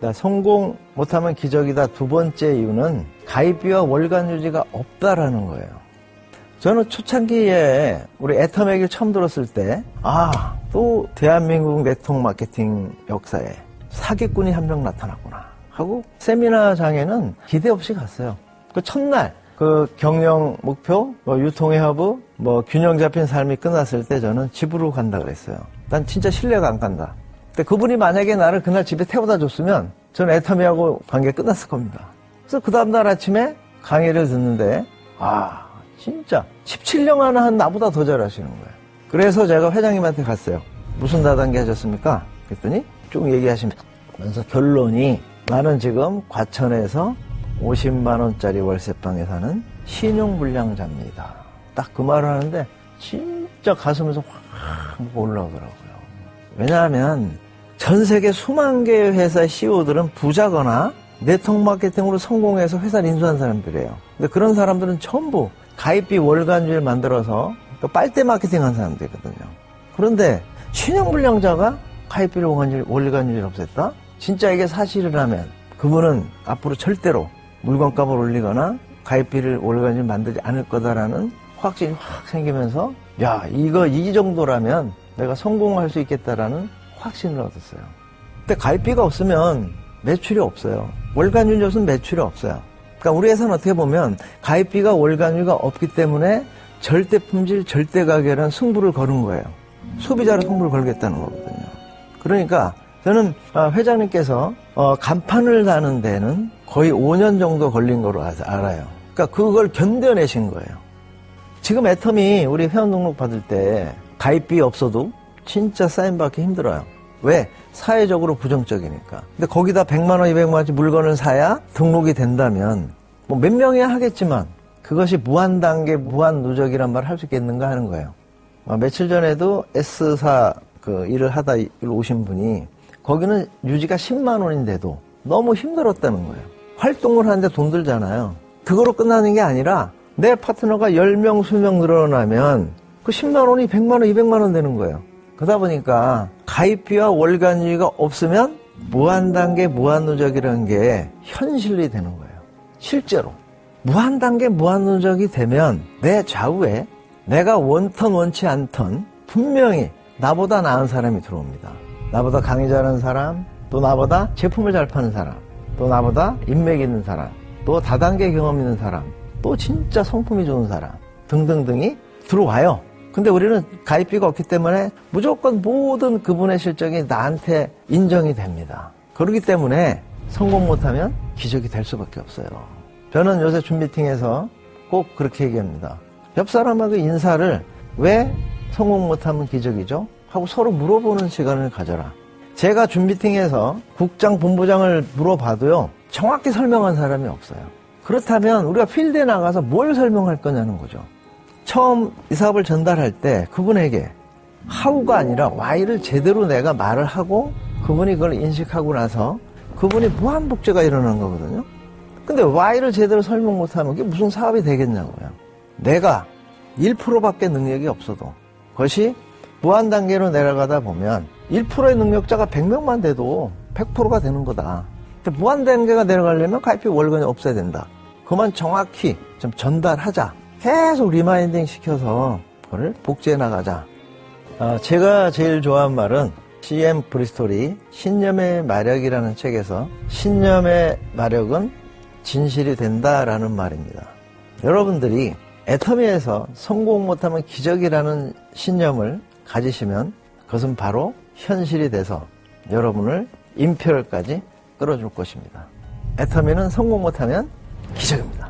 나 성공 못하면 기적이다 두 번째 이유는 가입비와 월간 유지가 없다라는 거예요. 저는 초창기에 우리 애텀 얘기를 처음 들었을 때, 아, 또 대한민국 네트워크 마케팅 역사에 사기꾼이 한 명 나타났구나. 하고 세미나장에는 기대 없이 갔어요. 그 첫날, 그 경영 목표, 뭐 유통의 허브, 뭐 균형 잡힌 삶이 끝났을 때 저는 집으로 간다 그랬어요. 난 진짜 신뢰가 안 간다. 근데 그분이 만약에 나를 그날 집에 태워다 줬으면 저는 애터미하고 관계 끝났을 겁니다. 그래서 그 다음날 아침에 강의를 듣는데 아 진짜 17년 하나 한 나보다 더 잘하시는 거예요. 그래서 제가 회장님한테 갔어요. 무슨 다단계 하셨습니까? 그랬더니 쭉 얘기하시면서 결론이 나는 지금 과천에서 50만 원짜리 월세방에 사는 신용불량자입니다. 딱 그 말을 하는데 진짜 가슴에서 확 올라오더라고요. 왜냐하면 전 세계 수만 개의 회사의 CEO들은 부자거나 네트워크 마케팅으로 성공해서 회사를 인수한 사람들이에요. 근데 그런 사람들은 전부 가입비 월간주를 만들어서 또 빨대 마케팅 한 사람들이거든요. 그런데 신용불량자가 가입비를 월간주를, 월간주를 없앴다? 진짜 이게 사실이라면 그분은 앞으로 절대로 물건값을 올리거나 가입비를 월간주를 만들지 않을 거다라는 확신이 확 생기면서 야 이거 이 정도라면 내가 성공할 수 있겠다라는 확신을 얻었어요. 근데 가입비가 없으면 매출이 없어요. 월간율료는 매출이 없어요. 그러니까 우리 회사는 어떻게 보면 가입비가 월간율가 없기 때문에 절대 품질, 절대 가격이라는 승부를 거는 거예요. 소비자로 승부를 걸겠다는 거거든요. 그러니까 저는 아, 회장님께서 어, 간판을 다는 데는 거의 5년 정도 걸린 거로 알아요. 그러니까 그걸 견뎌내신 거예요. 지금 애텀이 우리 회원 등록 받을 때 가입비 없어도 진짜 사인 받기 힘들어요. 왜? 사회적으로 부정적이니까. 근데 거기다 100만 원, 200만 원짜리 물건을 사야 등록이 된다면 뭐 몇 명이야 하겠지만 그것이 무한 단계, 무한 누적이란 말 할 수 있겠는가 하는 거예요. 어, 며칠 전에도 S사 그 일을 하다 오신 분이 거기는 유지가 10만 원인데도 너무 힘들었다는 거예요. 활동을 하는데 돈 들잖아요. 그거로 끝나는 게 아니라 내 파트너가 10명, 20명 늘어나면 그 10만 원이 100만 원, 200만 원 되는 거예요. 그러다 보니까 가입비와 월간유지가 없으면 무한단계, 무한누적이라는 게 현실이 되는 거예요. 실제로. 무한단계, 무한누적이 되면 내 좌우에 내가 원턴, 원치 않던 분명히 나보다 나은 사람이 들어옵니다. 나보다 강의 잘하는 사람, 또 나보다 제품을 잘 파는 사람, 또 나보다 인맥 있는 사람, 또 다단계 경험 있는 사람, 또 진짜 성품이 좋은 사람 등등등이 들어와요. 근데 우리는 가입비가 없기 때문에 무조건 모든 그분의 실적이 나한테 인정이 됩니다. 그렇기 때문에 성공 못하면 기적이 될 수밖에 없어요. 저는 요새 준 미팅에서 꼭 그렇게 얘기합니다. 옆 사람하고 인사를 왜 성공 못하면 기적이죠? 하고 서로 물어보는 시간을 가져라. 제가 준 미팅에서 국장, 본부장을 물어봐도요, 정확히 설명한 사람이 없어요. 그렇다면 우리가 필드에 나가서 뭘 설명할 거냐는 거죠. 처음 이 사업을 전달할 때 그분에게 하우가 아니라 와이를 제대로 내가 말을 하고 그분이 그걸 인식하고 나서 그분이 무한복제가 일어나는 거거든요. 근데 와이를 제대로 설명 못하면 그게 무슨 사업이 되겠냐고요. 내가 1%밖에 능력이 없어도 그것이 무한 단계로 내려가다 보면 1%의 능력자가 100명만 돼도 100%가 되는 거다. 무한 단계가 내려가려면 가입비 월간이 없어야 된다. 그만 정확히 좀 전달하자. 계속 리마인딩 시켜서 그걸 복제해 나가자. 아, 제가 제일 좋아하는 말은 CM 브리스톨이 신념의 마력이라는 책에서 신념의 마력은 진실이 된다라는 말입니다. 여러분들이 애터미에서 성공 못하면 기적이라는 신념을 가지시면 그것은 바로 현실이 돼서 여러분을 인표열까지 끌어줄 것입니다. 애터미는 성공 못하면 기적입니다.